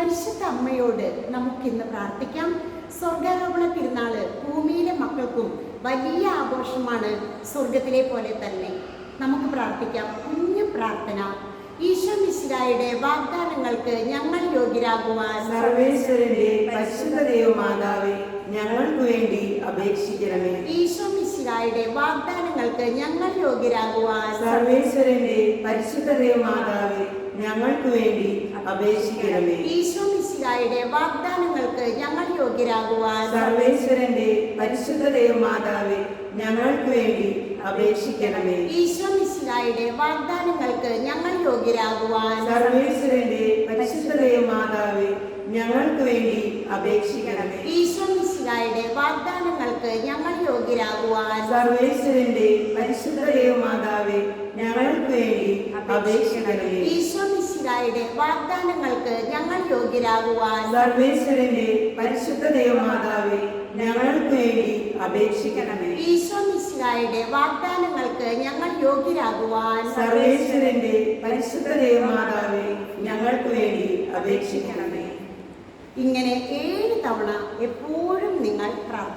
പരിശുദ്ധ അമ്മയോട് നമുക്കിന്ന് പ്രാർത്ഥിക്കാം. സ്വർഗാരോപണ തിരുനാൾ ഭൂമിയിലെ മക്കൾക്കും വലിയ ആഘോഷമാണ് സ്വർഗത്തിലെ പോലെ തന്നെ. നമുക്ക് പ്രാർത്ഥിക്കാം. കുഞ്ഞു പ്രാർത്ഥന. ഈശോ മിശ്രായുടെ വാഗ്ദാനങ്ങൾക്ക് ഞങ്ങൾ യോഗ്യരാകുവാൻ സർവേശ്വരന്റെ പരിശുദ്ധ ദൈവമാതാവേ ഞങ്ങൾക്ക് വേണ്ടി അപേക്ഷിക്കണമേ. ഈശോ മിശ്രായുടെ വാഗ്ദാനങ്ങൾക്ക് ഞങ്ങൾ യോഗ്യരാകുവാൻ സർവേശ്വരന്റെ പരിശുദ്ധ ദൈവമാതാവേ ഞങ്ങൾക്ക് വേണ്ടി അപേക്ഷിക്കണമേ. ഈശോ വാഗ്ദാനങ്ങൾക്ക് ഞങ്ങൾ യോഗ്യരാകുവാൻ സർവേശ്വരന്റെ പരിശുദ്ധ ദൈവമാതാവേ ഞങ്ങൾക്ക് വേണ്ടി അപേക്ഷിക്കണമേ. ഈശോ മിശിഹായുടെ വാഗ്ദാനങ്ങൾക്ക് ഞങ്ങൾ യോഗ്യരാകുവാൻ സർവേശ്വരന്റെ പരിശുദ്ധ ദൈവമാതാവേ ഞങ്ങൾക്ക് വേണ്ടി അപേക്ഷിക്കണമേ. ഈശോ മിശിഹായുടെ വാഗ്ദാനങ്ങൾക്ക് ഞങ്ങൾ യോഗ്യരാകുവാൻ സർവേശ്വരന്റെ പരിശുദ്ധ ദൈവമാതാവേ ഞങ്ങൾക്ക് വേണ്ടി അപേക്ഷിക്കണമേ. ഈശോ മിശിഹായുടെ വാഗ്ദാനങ്ങൾക്ക് ഞങ്ങൾ യോഗ്യരാകുവാൻ സർവേശ്വരന്റെ പരിശുദ്ധ ദൈവമാതാവേ ഞങ്ങൾക്ക് വേണ്ടി അപേക്ഷിക്കണമേ. ഈശോ മിശിഹായുടെ വാഗ്ദാനങ്ങൾക്ക് ഞങ്ങൾ യോഗ്യരാകുവാൻ സർവേശ്വരന്റെ പരിശുദ്ധ ദൈവമാതാവേ ഞങ്ങൾക്ക് വേണ്ടി അപേക്ഷിക്കണമേ. ഇങ്ങനെ ഏഴ് തവണ എപ്പോഴും നിങ്ങൾ പ്രാർത്ഥിക്കണം